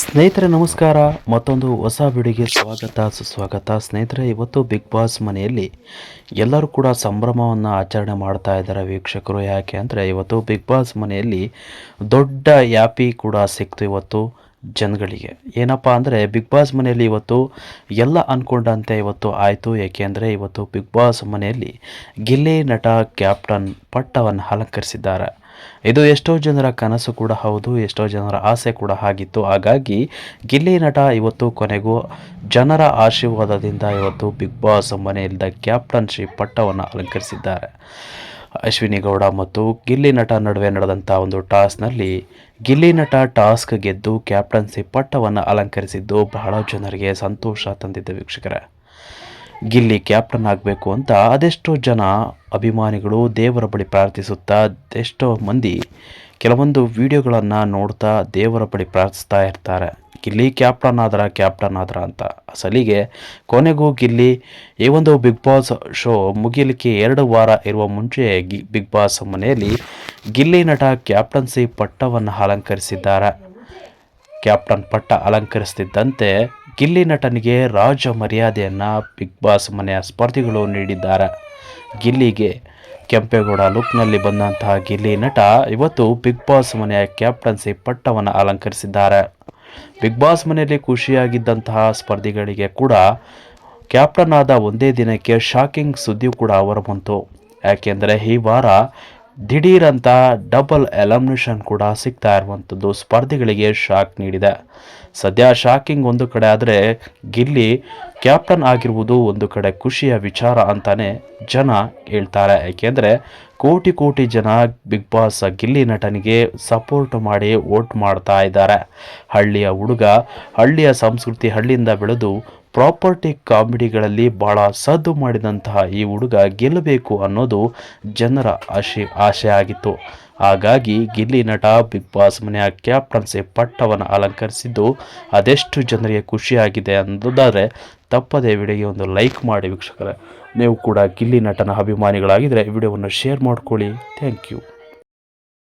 ಸ್ನೇಹಿತರೆ, ನಮಸ್ಕಾರ. ಮತ್ತೊಂದು ಹೊಸ ವಿಡಿಯೋಗೆ ಸ್ವಾಗತ, ಸುಸ್ವಾಗತ. ಸ್ನೇಹಿತರೆ, ಇವತ್ತು ಬಿಗ್ ಬಾಸ್ ಮನೆಯಲ್ಲಿ ಎಲ್ಲರೂ ಕೂಡ ಸಂಭ್ರಮವನ್ನು ಆಚರಣೆ ಮಾಡ್ತಾ ಇದ್ದಾರೆ ವೀಕ್ಷಕರು. ಯಾಕೆ ಅಂದರೆ ಇವತ್ತು ಬಿಗ್ ಬಾಸ್ ಮನೆಯಲ್ಲಿ ದೊಡ್ಡ ಯಾಪಿ ಕೂಡ ಸಿಕ್ತು ಇವತ್ತು ಜನಗಳಿಗೆ. ಏನಪ್ಪ ಅಂದರೆ ಬಿಗ್ ಬಾಸ್ ಮನೆಯಲ್ಲಿ ಇವತ್ತು ಎಲ್ಲ ಅಂದ್ಕೊಂಡಂತೆ ಇವತ್ತು ಆಯಿತು. ಏಕೆಂದರೆ ಇವತ್ತು ಬಿಗ್ ಬಾಸ್ ಮನೆಯಲ್ಲಿ ಗಿಲ್ಲೆ ನಟ ಕ್ಯಾಪ್ಟನ್ ಪಟ್ಟವನ್ನು ಅಲಂಕರಿಸಿದ್ದಾರೆ. ಇದು ಎಷ್ಟೋ ಜನರ ಕನಸು ಕೂಡ ಹೌದು, ಎಷ್ಟೋ ಜನರ ಆಸೆ ಕೂಡ ಆಗಿತ್ತು. ಹಾಗಾಗಿ ಗಿಲ್ಲಿ ನಟ ಇವತ್ತು ಕೊನೆಗೂ ಜನರ ಆಶೀರ್ವಾದದಿಂದ ಇವತ್ತು ಬಿಗ್ ಬಾಸ್ ಮನೆಯಿಂದ ಕ್ಯಾಪ್ಟನ್ಶಿಪ್ ಪಟ್ಟವನ್ನು ಅಲಂಕರಿಸಿದ್ದಾರೆ. ಅಶ್ವಿನಿ ಗೌಡ ಮತ್ತು ಗಿಲ್ಲಿ ನಟ ನಡುವೆ ನಡೆದಂಥ ಒಂದು ಟಾಸ್ನಲ್ಲಿ ಗಿಲ್ಲಿ ನಟ ಟಾಸ್ಕ್ ಗೆದ್ದು ಕ್ಯಾಪ್ಟನ್ಸಿ ಪಟ್ಟವನ್ನು ಅಲಂಕರಿಸಿದ್ದು ಬಹಳ ಜನರಿಗೆ ಸಂತೋಷ ತಂದಿದ್ದ ವೀಕ್ಷಕರೇ. ಗಿಲ್ಲಿ ಕ್ಯಾಪ್ಟನ್ ಆಗಬೇಕು ಅಂತ ಅದೆಷ್ಟೋ ಜನ ಅಭಿಮಾನಿಗಳು ದೇವರ ಬಳಿ ಪ್ರಾರ್ಥಿಸುತ್ತಾ ಅದೆಷ್ಟೋ ಮಂದಿ ಕೆಲವೊಂದು ವಿಡಿಯೋಗಳನ್ನು ನೋಡ್ತಾ ದೇವರ ಬಳಿ ಪ್ರಾರ್ಥಿಸ್ತಾ ಇರ್ತಾರೆ. ಗಿಲ್ಲಿ ಕ್ಯಾಪ್ಟನ್ ಆದ್ರ ಕ್ಯಾಪ್ಟನ್ ಆದ್ರ ಅಂತ. ಅಸಲಿಗೆ ಕೊನೆಗೂ ಗಿಲ್ಲಿ ಈ ಒಂದು ಬಿಗ್ ಬಾಸ್ ಶೋ ಮುಗಿಯಲಿಕ್ಕೆ ಎರಡು ವಾರ ಇರುವ ಮುಂಚೆ ಬಿಗ್ ಬಾಸ್ ಮನೆಯಲ್ಲಿ ಗಿಲ್ಲಿ ನಟ ಕ್ಯಾಪ್ಟನ್ಸಿ ಪಟ್ಟವನ್ನು ಅಲಂಕರಿಸಿದ್ದಾರೆ. ಕ್ಯಾಪ್ಟನ್ ಪಟ್ಟ ಅಲಂಕರಿಸುತ್ತಿದ್ದಂತೆ ಗಿಲ್ಲಿ ನಟನಿಗೆ ರಾಜ ಮರ್ಯಾದೆಯನ್ನು ಬಿಗ್ ಬಾಸ್ ಮನೆಯ ಸ್ಪರ್ಧಿಗಳು ನೀಡಿದ್ದಾರೆ. ಗಿಲ್ಲಿಗೆ ಕೆಂಪೇಗೌಡ ಲುಕ್ನಲ್ಲಿ ಬಂದಂತಹ ಗಿಲ್ಲಿ ನಟ ಇವತ್ತು ಬಿಗ್ ಬಾಸ್ ಮನೆಯ ಕ್ಯಾಪ್ಟನ್ಸಿ ಪಟ್ಟವನ್ನು ಅಲಂಕರಿಸಿದ್ದಾರೆ. ಬಿಗ್ ಬಾಸ್ ಮನೆಯಲ್ಲಿ ಖುಷಿಯಾಗಿದ್ದಂತಹ ಸ್ಪರ್ಧಿಗಳಿಗೆ ಕೂಡ ಕ್ಯಾಪ್ಟನ್ ಆದ ಒಂದೇ ದಿನಕ್ಕೆ ಶಾಕಿಂಗ್ ಸುದ್ದಿ ಕೂಡ ಹೊರಬಂತು ಯಾಕೆಂದರೆ ಈ ವಾರ ದಿಢೀರಂತ ಡಬಲ್ ಎಲಮಿನೇಷನ್ ಕೂಡ ಸಿಗ್ತಾ ಇರುವಂಥದ್ದು ಸ್ಪರ್ಧಿಗಳಿಗೆ ಶಾಕ್ ನೀಡಿದೆ. ಸದ್ಯ ಶಾಕಿಂಗ್ ಒಂದು ಕಡೆ ಆದರೆ ಗಿಲ್ಲಿ ಕ್ಯಾಪ್ಟನ್ ಆಗಿರುವುದು ಒಂದು ಕಡೆ ಖುಷಿಯ ವಿಚಾರ ಅಂತಾನೆ ಜನ ಹೇಳ್ತಾರೆ. ಏಕೆಂದರೆ ಕೋಟಿ ಕೋಟಿ ಜನ ಬಿಗ್ ಬಾಸ್ ಗಿಲ್ಲಿ ನಟನಿಗೆ ಸಪೋರ್ಟ್ ಮಾಡಿ ವೋಟ್ ಮಾಡ್ತಾ ಇದ್ದಾರೆ. ಹಳ್ಳಿಯ ಹುಡುಗ, ಹಳ್ಳಿಯ ಸಂಸ್ಕೃತಿ ಹಳ್ಳಿಯಿಂದ ಬೆಳೆದು ಪ್ರಾಪರ್ಟಿ ಕಾಮಿಡಿಗಳಲ್ಲಿ ಭಾಳ ಸದ್ದು ಮಾಡಿದಂತಹ ಈ ಹುಡುಗ ಗೆಲ್ಲಬೇಕು ಅನ್ನೋದು ಜನರ ಆಶೆ ಆಶೆ ಆಗಿತ್ತು. ಹಾಗಾಗಿ ಗಿಲ್ಲಿ ನಟ ಬಿಗ್ ಬಾಸ್ ಮನೆಯ ಕ್ಯಾಪ್ಟನ್ಸಿ ಪಟ್ಟವನ್ನು ಅಲಂಕರಿಸಿದ್ದು ಅದೆಷ್ಟು ಜನರಿಗೆ ಖುಷಿಯಾಗಿದೆ ಅನ್ನೋದಾದರೆ ತಪ್ಪದೇ ವಿಡಿಯೋಗೆ ಒಂದು ಲೈಕ್ ಮಾಡಿ ವೀಕ್ಷಕರೇ. ನೀವು ಕೂಡ ಗಿಲ್ಲಿ ನಟನ ಅಭಿಮಾನಿಗಳಾಗಿದ್ದರೆ ವಿಡಿಯೋವನ್ನು ಶೇರ್ ಮಾಡ್ಕೊಳ್ಳಿ. Thank you.